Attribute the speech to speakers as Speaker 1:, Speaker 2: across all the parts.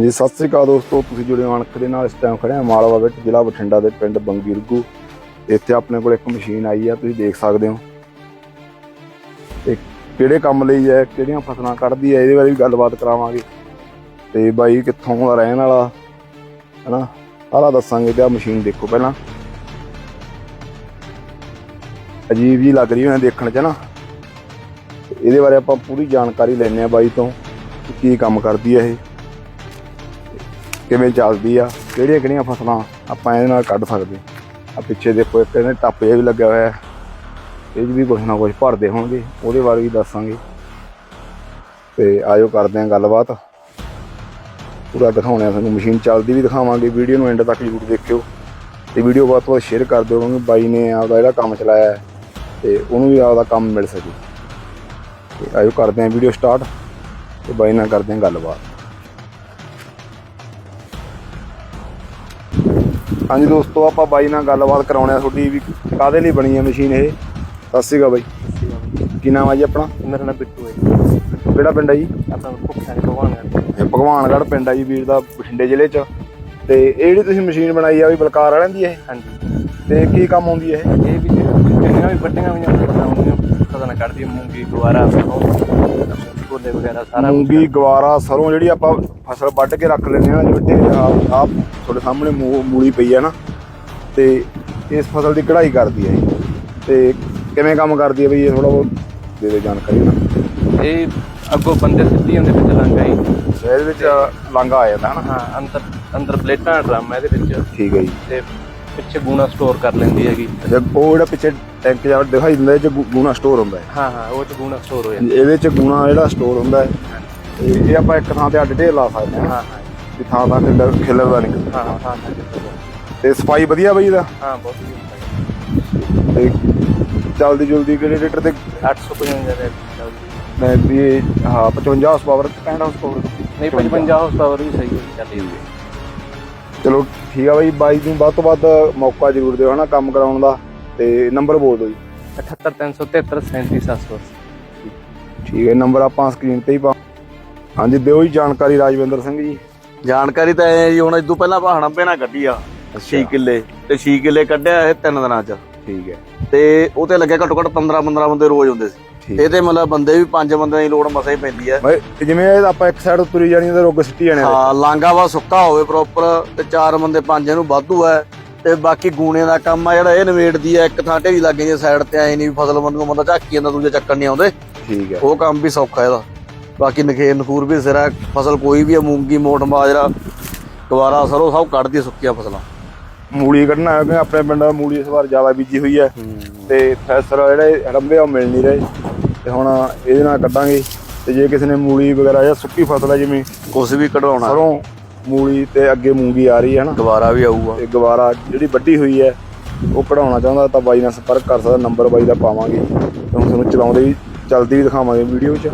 Speaker 1: ਹਾਂਜੀ, ਸਤਿ ਸ੍ਰੀ ਅਕਾਲ ਦੋਸਤੋ, ਤੁਸੀਂ ਜੁੜੇ ਹੋ ਅਣਖ ਦੇ ਨਾਲ, ਇਸ ਟਾਈਮ ਖੜੇ ਆ ਮਾਲਵਾ ਵਿੱਚ, ਜ਼ਿਲ੍ਹਾ ਬਠਿੰਡਾ ਦੇ ਪਿੰਡ ਬੰਗੀਰਗੂ ਇੱਥੇ ਆਪਣੇ ਕੋਲ ਇੱਕ ਮਸ਼ੀਨ ਆਈ ਆ, ਤੁਸੀਂ ਦੇਖ ਸਕਦੇ ਹੋ। ਤੇ ਕਿਹੜੇ ਕੰਮ ਲਈ ਹੈ ਕਿਹੜੀਆਂ ਫਸਲਾਂ ਕੱਢਦੀ ਹੈ ਇਹਦੇ ਬਾਰੇ ਵੀ ਗੱਲਬਾਤ ਕਰਾਵਾਂਗੇ। ਤੇ ਬਾਈ ਕਿੱਥੋਂ ਦਾ ਰਹਿਣ ਵਾਲਾ, ਹਨਾ? ਸਾਰਾ ਦੱਸਾਂਗੇ ਤੇ ਆ ਮਸ਼ੀਨ ਦੇਖੋ ਪਹਿਲਾਂ। ਅਜੀਬ ਜੀ ਲੱਗ ਰਹੀ ਹੈ ਦੇਖਣ 'ਚ ਨਾ। ਇਹਦੇ ਬਾਰੇ ਆਪਾਂ ਪੂਰੀ ਜਾਣਕਾਰੀ ਲੈਣੇ ਆ ਬਾਈ ਤੋਂ, ਕੀ ਕੰਮ ਕਰਦੀ ਹੈ ਇਹ। ਕਿਵੇਂ ਚੱਲਦੀ ਆ, ਕਿਹੜੀਆਂ ਕਿਹੜੀਆਂ ਫਸਲਾਂ ਆਪਾਂ ਇਹਦੇ ਨਾਲ ਕੱਢ ਸਕਦੇ ਆ ਪਿੱਛੇ ਦੇਖੋ ਇੱਕ ਇਹਨੇ ਟੱਪ ਵੀ ਲੱਗਿਆ ਹੋਇਆ ਹੈ। ਇਹ ਵੀ ਕੁਛ ਨਾ ਕੁਛ ਭਰਦੇ ਹੋਣਗੇ, ਉਹਦੇ ਬਾਰੇ ਵੀ ਦੱਸਾਂਗੇ। ਤੇ ਆਇਓ ਕਰਦੇ ਆਂ ਗੱਲਬਾਤ। ਪੂਰਾ ਦਿਖਾਉਣੇ ਆ ਤੁਹਾਨੂੰ, ਮਸ਼ੀਨ ਚੱਲਦੀ ਵੀ ਦਿਖਾਵਾਂਗੇ, ਵੀਡੀਓ ਨੂੰ ਐਂਡ ਤੱਕ ਜ਼ਰੂਰ ਦੇਖਿਓ। ਤੇ ਵੀਡੀਓ ਵੱਧ ਤੋਂ ਵੱਧ ਸ਼ੇਅਰ ਕਰ ਦਿਓ, ਕਿਉਂਕਿ ਬਾਈ ਨੇ ਆਪਦਾ ਜਿਹੜਾ ਕੰਮ ਚਲਾਇਆ ਹੈ, ਤੇ ਉਹਨੂੰ ਵੀ ਆਪਦਾ ਕੰਮ ਮਿਲ ਸਕੇ। ਤੇ ਆਇਓ ਕਰਦੇ ਆਂ ਵੀਡੀਓ ਸਟਾਰਟ ਤੇ ਬਾਈ ਨਾਲ ਕਰਦੇ ਆਂ ਗੱਲਬਾਤ। ਹਾਂਜੀ ਦੋਸਤੋ ਆਪਾਂ ਬਾਈ ਨਾਲ ਗੱਲਬਾਤ ਕਰਾਉਣੇ ਆ ਤੁਹਾਡੀ ਵੀ ਕਾਦੇ ਲਈ ਬਣੀ ਹੈ ਮਸ਼ੀਨ ਇਹ? ਸਤਿ ਸ਼੍ਰੀ ਅਕਾਲ ਬਾਈ। ਕੀ ਨਾਮ ਆ ਜੀ ਆਪਣਾ?
Speaker 2: ਮੇਰਾ ਨਾਮ ਬਿੱਟੂ ਹੈ।
Speaker 1: ਕਿਹੜਾ ਪਿੰਡ ਆ ਜੀ?
Speaker 2: ਆਪਾਂ ਭੁੱਖਿਆ ਦੇ ਭਗਵਾਨ ਹੈ
Speaker 1: ਇਹ ਭਗਵਾਨਗੜ੍ਹ ਪਿੰਡ ਆ ਜੀ ਵੀਰ ਦਾ ਬਠਿੰਡੇ ਜ਼ਿਲ੍ਹੇ 'ਚ। ਤੇ ਇਹ ਜਿਹੜੀ ਤੁਸੀਂ ਮਸ਼ੀਨ ਬਣਾਈ ਆ ਵੀ ਬਲਕਾਰ ਵਾਲਿਆਂ ਦੀ ਇਹ?
Speaker 2: ਹਾਂਜੀ।
Speaker 1: ਤੇ ਕੀ ਕੰਮ ਆਉਂਦੀ ਹੈ ਇਹ?
Speaker 2: ਇਹ ਵੀ ਜਿੰਨੀਆਂ ਵੀ ਵੱਡੀਆਂ ਫਸਲਾਂ ਹੁੰਦੀਆਂ ਫਸਲਾਂ ਨਾਲ ਕੱਢਦੀ ਮੂੰਗੀ ਸਰੋਂ ਛੋਲੇ ਵਗੈਰਾ ਸਾਰਾ ਕੁਛ
Speaker 1: ਮੂੰਗੀ ਗਵਾਰਾ ਸਰੋਂ ਜਿਹੜੀ ਆਪਾਂ ਫਸਲ ਵੱਢ ਕੇ ਰੱਖ ਲੈਂਦੇ ਆ ਜਿਵੇਂ ਢੇਰ ਆਪ ਆਪ ਤੁਹਾਡੇ ਸਾਹਮਣੇ ਮੂ- ਮੂਲੀ ਪਈ ਆ ਨਾ ਤੇ ਇਸ ਫਸਲ ਦੀ ਕਢਾਈ ਕਰਦੀ ਹੈ ਇਹ ਤੇ ਕਿਵੇਂ ਕੰਮ ਕਰਦੀ ਹੈ ਬਈ ਇਹ ਥੋੜਾ ਬਹੁਤ ਦੇ ਦੇ ਜਾਣਕਾਰੀ ਨਾ।
Speaker 2: ਇਹ ਅੱਗੋਂ ਬੰਦੇ ਸਿੱਧੀ ਹੁੰਦੇ ਵਿੱਚ ਲੰਗਾ ਹੀ
Speaker 1: ਇਹਦੇ ਵਿੱਚ ਲਾਂਗਾ ਆ ਜਾਂਦਾ
Speaker 2: ਹਾਂ ਅੰਦਰ ਅੰਦਰ ਪਲੇਟਾਂ ਦਾ ਡਰਮ ਹੈ ਇਹਦੇ ਵਿੱਚ।
Speaker 1: ਠੀਕ ਹੈ ਜੀ।
Speaker 2: ਤੇ ਪਿੱਛੇ ਗੂਣਾ ਸਟੋਰ ਕਰ ਲੈਂਦੀ ਹੈਗੀ।
Speaker 1: ਅੱਛਾ ਉਹ ਜਿਹੜਾ ਪਿੱਛੇ ਟੈਂਕ ਜਿਹਾ ਦਿਖਾਈ ਦਿੰਦਾ ਇਹ ਚ ਗੁ- ਗੁਣਾ ਸਟੋਰ ਹੁੰਦਾ ਹੈ।
Speaker 2: ਹਾਂ ਹਾਂ ਉਹ ਚ ਗੂਣਾ ਸਟੋਰ ਹੋ ਜਾਂਦਾ।
Speaker 1: ਇਹਦੇ ਚ ਗੁਣਾ ਜਿਹੜਾ ਸਟੋਰ ਹੁੰਦਾ ਹੈ ਤੇ ਇਹ ਆਪਾਂ ਇੱਕ ਥਾਂ ਤੇ ਅੱਡ ਢੇਰ ਲਾ ਸਕਦੇ ਹਾਂ
Speaker 2: ਹਾਂ ਹਾਂ।
Speaker 1: ਵੀ ਥਾਂ ਥਾਂ ਖਿਲਰ ਖਿਲਰਦਾ ਨਹੀਂ
Speaker 2: ਹਾਂ ਹਾਂ ਹਾਂ
Speaker 1: ਤੇ ਸਫ਼ਾਈ ਵਧੀਆ ਬਈ ਇਹਦਾ?
Speaker 2: ਹਾਂ ਬਹੁਤ ਵਧੀਆ
Speaker 1: ਤੇ ਚੱਲਦੀ ਜੁਲਦੀ ਕਿਹੜੇ ਰੇਟਰ ਤੇ?
Speaker 2: 855 ਦੇ
Speaker 1: ਮੈਂ ਵੀ ਇਹ ਹਾਂ 55 ਹਾਰਸ ਪਾਵਰ 65 ਹਾਰਸ ਪਾਵਰ
Speaker 2: ਨਹੀਂ 55 ਹਾਰਸ ਪਾਵਰ ਵੀ ਸਹੀ ਹੈ ਚੱਲੀ ਹੋਈ ਹੈ।
Speaker 1: ਚਲੋ ਠੀਕ ਆ ਬਾਈ ਬਾਈ ਨੂੰ ਵੱਧ ਤੋਂ ਵੱਧ ਮੌਕਾ ਜ਼ਰੂਰ ਦਿਓ ਹਨਾ ਕੰਮ ਕਰਾਉਣ ਦਾ ਤੇ ਨੰਬਰ ਬੋਲ ਦਿਓ ਜੀ।
Speaker 2: 78373 37780
Speaker 1: ਠੀਕ ਹੈ ਨੰਬਰ ਆਪਾਂ ਸਕਰੀਨ ਤੇ ਹੀ ਪਾ ਹਾਂਜੀ ਦਿਓ ਜੀ ਜਾਣਕਾਰੀ ਰਾਜਵਿੰਦਰ ਸਿੰਘ ਜੀ।
Speaker 3: ਜਾਣਕਾਰੀ ਤਾਂ ਇਹ ਜੀ ਹੁਣ ਇਦੋਂ ਪਹਿਲਾਂ ਹੜੰਬੇ ਨਾਲ ਕੱਢੀ ਆ 6 ਕਿੱਲੇ ਤੇ 6 ਕਿੱਲੇ ਕੱਢਿਆ ਇਹ ਤਿੰਨ ਦਿਨਾਂ ਚ।
Speaker 1: ਠੀਕ ਹੈ।
Speaker 3: ਤੇ ਉਹ ਤੇ ਲੱਗਿਆ ਘੱਟੋ ਘੱਟ 15 15 ਬੰਦੇ ਰੋਜ਼ ਹੁੰਦੇ ਸੀ। ਇਹਦੇ ਮਤਲਬ ਬੰਦੇ ਵੀ ਪੰਜ ਬੰਦਿਆਂ ਦੀ ਲੋੜ ਮਸਾਂ ਹੀ ਪੈਂਦੀ ਹੈ।
Speaker 1: ਬਾਈ ਜਿਵੇਂ ਇਹ ਆਪਾਂ ਇੱਕ ਸਾਈਡ ਤੁਰੀ ਜਾਣੀ ਤੇ ਰੁੱਗ ਸਿੱਟੀ ਜਾਣੇ ਆ।
Speaker 3: ਹਾਂ ਲਾਂਗਾ ਵਾ ਸੁੱਕਾ ਹੋਵੇ ਪ੍ਰੋਪਰ ਤੇ ਚਾਰ ਬੰਦੇ ਪੰਜ ਇਹਨੂੰ ਵਾਧੂ ਹੈ ਤੇ ਬਾਕੀ ਗੂਣੇ ਦਾ ਕੰਮ ਆ ਜਿਹੜਾ ਇਹ ਨਵੇੜਦੀ ਹੈ ਇੱਕ ਥਾਂ ਢੇਰੀ ਲੱਗ ਗਈ ਸਾਈਡ ਤੇ ਐ ਨਹੀਂ ਵੀ ਫਸਲ ਬੰਦ ਨੂੰ ਬੰਦਾ ਝਾਕੀ ਜਾਂਦਾ ਦੂਜੇ ਚੱਕਣ ਨਹੀਂ ਆਉਂਦੇ।
Speaker 1: ਠੀਕ ਹੈ।
Speaker 3: ਉਹ ਕੰਮ ਵੀ ਸੌਖਾ ਇਹਦਾ। ਬਾਕੀ ਨਖੇਰ ਨਖੂਰ ਵੀ ਸਿਰਾ ਫਸਲ ਕੋਈ ਵੀ ਆ ਮੂੰਗੀ ਮੋਟ ਬਾਜਰਾ ਗਵਾਰਾ ਸਰੋਂ ਸਭ ਕੱਢਦੀ ਸੁੱਕੀਆਂ ਫਸਲਾਂ।
Speaker 1: ਮੂਲੀ ਕੱਢਣਾ ਹੈ ਕਿ ਆਪਣੇ ਪਿੰਡ ਦਾ ਮੂਲੀ ਇਸ ਵਾਰ ਜ਼ਿਆਦਾ ਬੀਜੀ ਹੋਈ ਹੈ। ਤੇ ਫੈਸਰ ਜਿਹੜੇ ਰੰਬੇ ਆ ਉਹ ਮਿਲ ਨਹੀਂ ਰਹੇ। ਤੇ ਹੁਣ ਇਹਦੇ ਨਾਲ ਕੱਢਾਂਗੇ। ਤੇ ਜੇ ਕਿਸੇ ਨੇ ਮੂਲੀ ਵਗੈਰਾ ਜਾਂ ਸੁੱਕੀ ਫਸਲ ਹੈ ਜਿਵੇਂ
Speaker 3: ਕੁਛ ਵੀ ਕਢਵਾਉਣਾ।
Speaker 1: ਸਰੋਂ ਮੂਲੀ ਤੇ ਅੱਗੇ ਮੂੰਗੀ ਆ ਰਹੀ ਹੈ ਨਾ
Speaker 3: ਗਵਾਰਾ ਵੀ ਆਊਗਾ।
Speaker 1: ਤੇ ਗਵਾਰਾ ਜਿਹੜੀ ਵੱਡੀ ਹੋਈ ਹੈ ਉਹ ਕਢਾਉਣਾ ਚਾਹੁੰਦਾ ਤਾਂ ਬਾਈ ਨਾਲ ਸੰਪਰਕ ਕਰ ਸਕਦਾ ਨੰਬਰ ਬਾਈ ਦਾ ਪਾਵਾਂਗੇ। ਤੇ ਹੁਣ ਤੁਹਾਨੂੰ ਚਲਾਉਂਦੇ ਵੀ ਚਲਦੀ ਵੀ ਦਿਖਾਵਾਂਗੇ ਵੀਡੀਓ 'ਚ।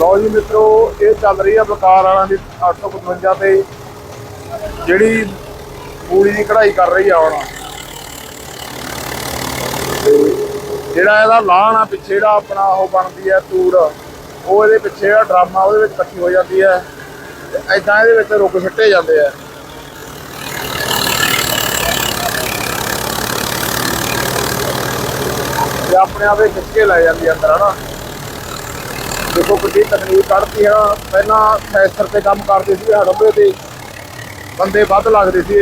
Speaker 1: ਲਓ ਜੀ ਮਿੱਤਰੋ ਇਹ ਚੱਲ ਰਹੀ ਹੈ ਬਲਕਾਰ ਵਾਲਾਂ ਦੀ 855 ਤੇ ਜਿਹੜੀ ਪੂਰੀ ਦੀ ਕਢਾਈ ਕਰ ਰਹੀ ਆ ਹੁਣ। ਜਿਹੜਾ ਇਹਦਾ ਲਾਣ ਆ, ਪਿੱਛੇ ਜਿਹੜਾ ਆਪਣਾ ਉਹ ਬਣਦੀ ਹੈ ਤੂੜ, ਉਹ ਇਹਦੇ ਪਿੱਛੇ ਜਿਹੜਾ ਡਰਾਮਾ ਉਹਦੇ ਵਿੱਚ ਇਕੱਠੀ ਹੋ ਜਾਂਦੀ ਹੈ ਐਦਾਂ ਇਹਦੇ ਵਿੱਚ ਰੁੱਗ ਸਿੱਟੇ ਜਾਂਦੇ ਆ। ਤੇ ਆਪਣੇ ਆਪੇ ਖਿੱਚ ਕੇ ਲੈ ਜਾਂਦੀ ਅੰਦਰ, ਹਨਾ? ਦੇਖੋ ਕਿੰਨੀ ਤਕਨੀਕ ਕੱਢਤੀ ਹੈ ਪਹਿਲਾਂ ਫੈਸਰ ਤੇ ਕੰਮ ਕਰਦੇ ਸੀ, ਹੜੰਬੇ ਤੇ। ਬੰਦੇ ਵੱਧ ਲੱਗਦੇ ਸੀ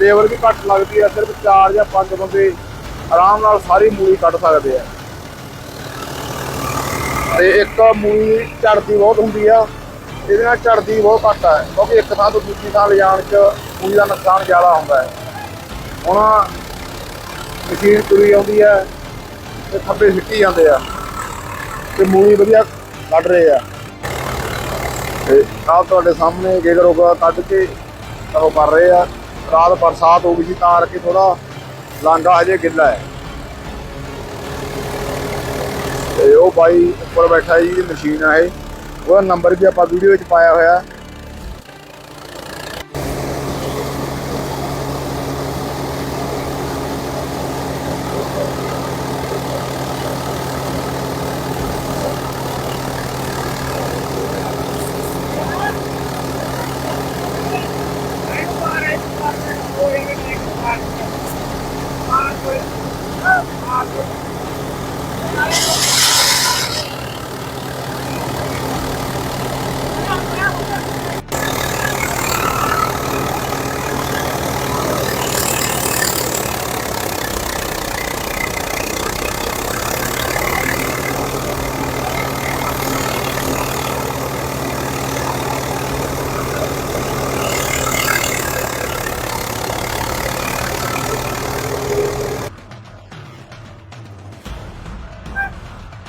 Speaker 1: ਲੇਬਰ ਵੀ ਘੱਟ ਲੱਗਦੀ ਹੈ ਸਿਰਫ 4 ਜਾਂ 5 ਬੰਦੇ ਆਰਾਮ ਨਾਲ ਸਾਰੀ ਮੂਲੀ ਕੱਢ ਸਕਦੇ ਆ। ਤੇ ਇੱਕ ਮੂਲੀ ਝੜਦੀ ਬਹੁਤ ਹੁੰਦੀ ਆ, ਇਹਦੇ ਨਾਲ ਝੜਦੀ ਬਹੁਤ ਘੱਟ ਹੈ ਕਿਉਂਕਿ ਇੱਕ ਥਾਂ ਤੋਂ ਦੂਜੀ ਥਾਂ ਲਿਜਾਣ 'ਚ ਮੂਲੀ ਦਾ ਨੁਕਸਾਨ ਜ਼ਿਆਦਾ ਹੁੰਦਾ ਹੈ। ਹੁਣ ਮਸ਼ੀਨ ਤੁਰੀ ਆਉਂਦੀ ਹੈ ਤੇ ਖੱਬੇ ਸਿੱਟੀ ਜਾਂਦੇ ਆ, ਤੇ ਮੂਲੀ ਵਧੀਆ ਕੱਢ ਰਹੇ ਆ। ਤੇ ਆਹ ਤੁਹਾਡੇ ਸਾਹਮਣੇ ਜੇਕਰ ਉਹ ਕੱਢ ਕੇ ਉਹ ਕਰ ਰਹੇ ਆ। ਰਾਤ ਬਰਸਾਤ ਹੋ ਗਈ ਸੀ, ਤਾਂ ਕਰਕੇ ਥੋੜਾ ਲਾਂਗਾ ਹਜੇ ਗਿੱਲਾ ਹੈ। ਤੇ ਉਹ ਬਾਈ ਉੱਪਰ ਬੈਠਾ ਜੀ, ਮਸ਼ੀਨ ਆ ਇਹ। ਉਹਦਾ ਨੰਬਰ ਵੀ ਆਪਾਂ ਵੀਡੀਓ ਵਿੱਚ ਪਾਇਆ ਹੋਇਆ।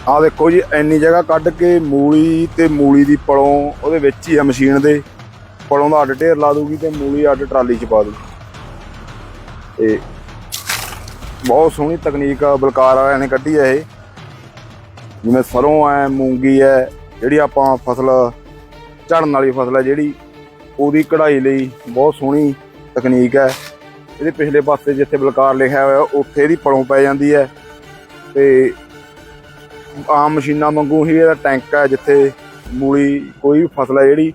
Speaker 1: ਆਹ ਦੇਖੋ ਜੀ, ਇੰਨੀ ਜਗ੍ਹਾ ਕੱਢ ਕੇ ਮੂਲੀ ਤੇ ਮੂਲੀ ਦੀ ਪਲੋਂ ਉਹਦੇ ਵਿੱਚ ਹੀ ਆ ਮਸ਼ੀਨ ਦੇ। ਪਲੋਂ ਦਾ ਅੱਡ ਢੇਰ ਲਾ ਦੂਗੀ ਤੇ ਮੂਲੀ ਅੱਡ ਟਰਾਲੀ 'ਚ ਪਾ ਦੂ ਤੇ ਬਹੁਤ ਸੋਹਣੀ ਤਕਨੀਕ ਆ, ਬਲਕਾਰ ਵਾਲਿਆਂ ਨੇ ਕੱਢੀ ਹੈ ਇਹ। ਜਿਵੇਂ ਸਰੋਂ ਹੈ ਮੂੰਗੀ ਹੈ ਜਿਹੜੀ ਆਪਾਂ ਫਸਲ, ਝੜਨ ਵਾਲੀ ਫਸਲ ਹੈ ਜਿਹੜੀ ਉਹਦੀ ਕਢਾਈ ਲਈ ਬਹੁਤ ਸੋਹਣੀ ਤਕਨੀਕ ਹੈ ਇਹਦੇ ਪਿਛਲੇ ਪਾਸੇ ਜਿੱਥੇ ਬਲਕਾਰ ਲਿਖਿਆ ਹੋਇਆ, ਉੱਥੇ ਇਹਦੀ ਪਲੋਂ ਪੈ ਜਾਂਦੀ ਹੈ ਤੇ ਆਮ ਮਸ਼ੀਨਾਂ ਵਾਂਗੂ ਹੀ ਇਹਦਾ ਟੈਂਕ ਹੈ ਜਿੱਥੇ ਮੂਲੀ ਕੋਈ ਵੀ ਫਸਲ ਹੈ ਜਿਹੜੀ,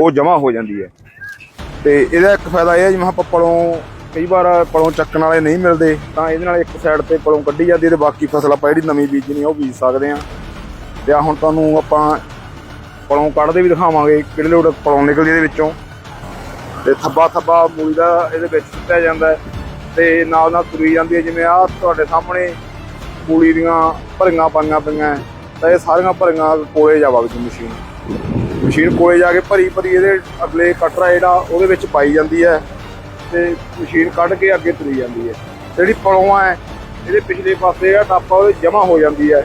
Speaker 1: ਉਹ ਜਮ੍ਹਾਂ ਹੋ ਜਾਂਦੀ ਹੈ। ਤੇ ਇਹਦਾ ਇੱਕ ਫਾਇਦਾ ਇਹ ਹੈ ਜਿਵੇਂ ਆਪਾਂ ਪਲੋਂ ਕਈ ਵਾਰ ਪਲੋਂ ਚੱਕਣ ਵਾਲੇ ਨਹੀਂ ਮਿਲਦੇ, ਤਾਂ ਇਹਦੇ ਨਾਲ ਇੱਕ ਸਾਈਡ ਤੇ ਪਲੋਂ ਕੱਢੀ ਜਾਂਦੀ ਹੈ ਤੇ ਬਾਕੀ ਫਸਲ ਆਪਾਂ ਜਿਹੜੀ ਨਵੀਂ ਬੀਜਣੀ ਉਹ ਬੀਜ ਸਕਦੇ ਆ ਤੇ ਆ ਹੁਣ ਤੁਹਾਨੂੰ ਆਪਾਂ ਪਲੋਂ ਕੱਢਦੇ ਵੀ ਦਿਖਾਵਾਂਗੇ, ਕਿਹੜੇ ਲੋੜ ਪਲੋਂ ਨਿਕਲਦੀ ਇਹਦੇ ਵਿੱਚੋਂ। ਤੇ ਥੱਬਾ ਥੱਬਾ ਮੂਲੀ ਦਾ ਇਹਦੇ ਵਿੱਚ ਸੁੱਟਿਆ ਜਾਂਦਾ ਹੈ ਤੇ ਨਾਲ ਨਾਲ ਤੁਰੀ ਜਾਂਦੀ ਹੈ, ਜਿਵੇਂ ਆ ਤੁਹਾਡੇ ਸਾਹਮਣੇ ਮੂਲੀ ਦੀਆਂ ਭਰੀਆਂ ਪਾਈਆਂ ਪਈਆਂ ਤਾਂ ਇਹ ਸਾਰੀਆਂ ਭਰੀਆਂ ਕੋਲੇ ਜਾ ਵਗਦੀ ਮਸ਼ੀਨ। ਮਸ਼ੀਨ ਕੋਲੇ ਜਾ ਕੇ ਭਰੀ ਭਰੀ ਇਹਦੇ ਅਗਲੇ ਕਟਰ ਆ ਜਿਹੜਾ ਉਹਦੇ ਵਿੱਚ ਪਾਈ ਜਾਂਦੀ ਹੈ ਤੇ ਮਸ਼ੀਨ ਕੱਢ ਕੇ ਅੱਗੇ ਤੁਰੀ ਜਾਂਦੀ ਹੈ। ਜਿਹੜੀ ਪਲੋਆਂ ਹੈ, ਇਹਦੇ ਪਿਛਲੇ ਪਾਸੇ ਆ ਟਾਪਾ ਉਹਦੇ ਜਮਾ ਹੋ ਜਾਂਦੀ ਹੈ।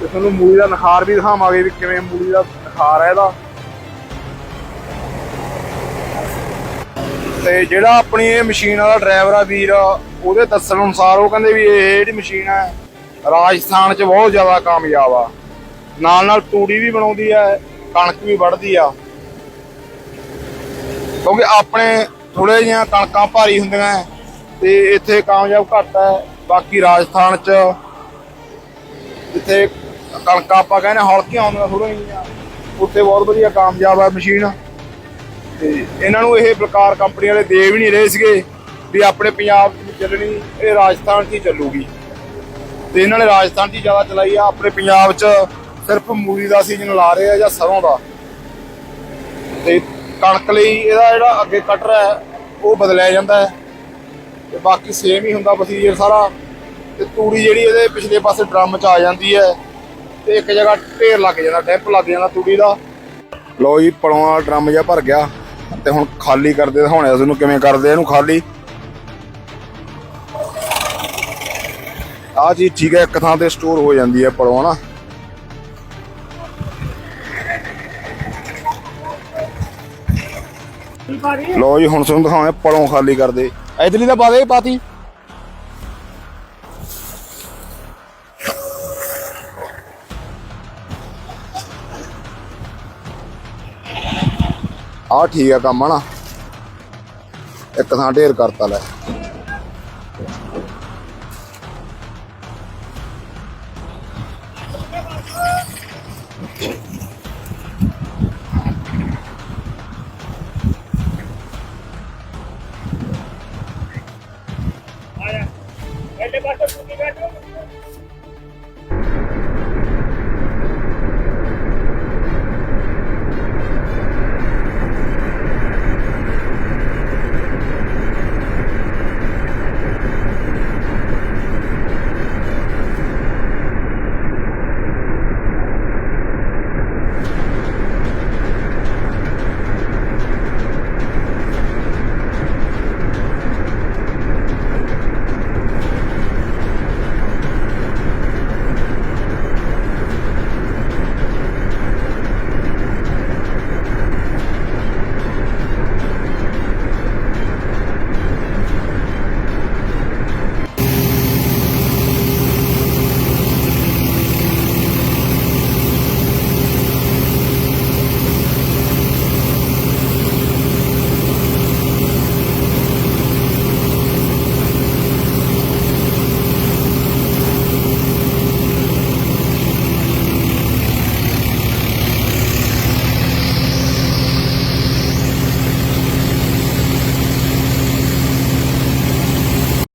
Speaker 1: ਤੇ ਤੁਹਾਨੂੰ ਮੂਲੀ ਦਾ ਨਖਾਰ ਵੀ ਦਿਖਾਵਾਂਗੇ ਵੀ ਕਿਵੇਂ ਮੂਲੀ ਦਾ ਨਖਾਰ ਹੈ ਇਹਦਾ। ਤੇ ਜਿਹੜਾ ਆਪਣੀ ਇਹ ਮਸ਼ੀਨ ਵਾਲਾ ਡਰਾਈਵਰ ਆ ਵੀਰ ਉਹਦੇ ਦੱਸਣ ਅਨੁਸਾਰ ਉਹ ਕਹਿੰਦੇ ਵੀ ਇਹ ਜਿਹੜੀ ਮਸ਼ੀਨ ਹੈ, ਰਾਜਸਥਾਨ 'ਚ ਬਹੁਤ ਜ਼ਿਆਦਾ ਕਾਮਯਾਬ ਆ। ਨਾਲ ਨਾਲ ਤੂੜੀ ਵੀ ਬਣਾਉਂਦੀ ਹੈ, ਕਣਕ ਵੀ ਵੱਢਦੀ ਆ। ਕਿਉਂਕਿ ਆਪਣੇ ਥੋੜੇ ਜਿਹੀਆਂ ਕਣਕਾਂ ਭਾਰੀ ਹੁੰਦੀਆਂ ਤੇ ਇੱਥੇ ਕਾਮਯਾਬ ਘੱਟ ਹੈ, ਬਾਕੀ ਰਾਜਸਥਾਨ 'ਚ ਜਿੱਥੇ ਕਣਕਾਂ ਆਪਾਂ ਕਹਿੰਦੇ ਹਲਕੀਆਂ ਹੁੰਦੀਆਂ, ਥੋੜ੍ਹੀਆਂ ਜਿਹੀਆਂ। ਉੱਥੇ ਬਹੁਤ ਵਧੀਆ ਕਾਮਯਾਬ ਹੈ ਮਸ਼ੀਨ। ਤੇ ਇਹਨਾਂ ਨੂੰ ਇਹ ਬਲਕਾਰ ਕੰਪਨੀ ਵਾਲੇ ਦੇ ਵੀ ਨਹੀਂ ਰਹੇ ਸੀਗੇ ਵੀ ਆਪਣੇ ਪੰਜਾਬ ਚੱਲਣੀ, ਇਹ ਰਾਜਸਥਾਨ 'ਚ ਹੀ ਚੱਲੂਗੀ। ਤੇ ਇਹਨਾਂ ਨੇ ਰਾਜਸਥਾਨ 'ਚ ਹੀ ਜ਼ਿਆਦਾ ਚਲਾਈ ਆ, ਆਪਣੇ ਪੰਜਾਬ 'ਚ ਸਿਰਫ ਮੂਲੀ ਦਾ ਸੀਜ਼ਨ ਲਾ ਰਹੇ ਆ ਜਾਂ ਸਰੋਂ ਦਾ। ਤੇ ਕਣਕ ਲਈ ਇਹਦਾ ਜਿਹੜਾ ਅੱਗੇ ਕਟਰ ਹੈ, ਉਹ ਬਦਲਿਆ ਜਾਂਦਾ ਹੈ। ਤੇ ਬਾਕੀ ਸੇਮ ਹੀ ਹੁੰਦਾ ਪ੍ਰੋਸੀਜਰ ਸਾਰਾ। ਤੇ ਤੂੜੀ ਜਿਹੜੀ ਇਹਦੇ ਪਿਛਲੇ ਪਾਸੇ ਡਰਮ 'ਚ ਆ ਜਾਂਦੀ ਹੈ, ਤੇ ਇੱਕ ਜਗ੍ਹਾ ਢੇਰ ਲੱਗ ਜਾਂਦਾ ਡੈਂਪ ਲੱਗ ਜਾਂਦਾ ਤੂੜੀ ਦਾ। ਲੋ ਜੀ ਪਲੋਂ ਡਰਮ ਜਿਹਾ ਭਰ ਗਿਆ। ਤੇ ਹੁਣ ਖਾਲੀ ਕਰਦੇ ਦਿਖਾਉਣੇ ਆ ਤੁਹਾਨੂੰ ਕਿਵੇਂ ਕਰਦੇ ਇਹਨੂੰ ਖਾਲੀ। ਆ ਚੀਜ਼ ਠੀਕ ਹੈ, ਇੱਕ ਥਾਂ ਤੇ ਸਟੋਰ ਹੋ ਜਾਂਦੀ ਹੈ ਪਲੋਂ ਹਨਾ। ਲੋ ਜੀ, ਹੁਣ ਤੁਹਾਨੂੰ ਦਿਖਾਉਣੇ ਪਲੋਂ ਖਾਲੀ ਕਰਦੇ। ਇਧਰਲੀ ਤਾਂ ਪਾ ਪਾਤੀ। ਆ ਠੀਕ ਆ ਕੰਮ, ਹਨਾ। ਇੱਕ ਥਾਂ ਢੇਰ ਕਰਤਾ ਲੈ। I don't.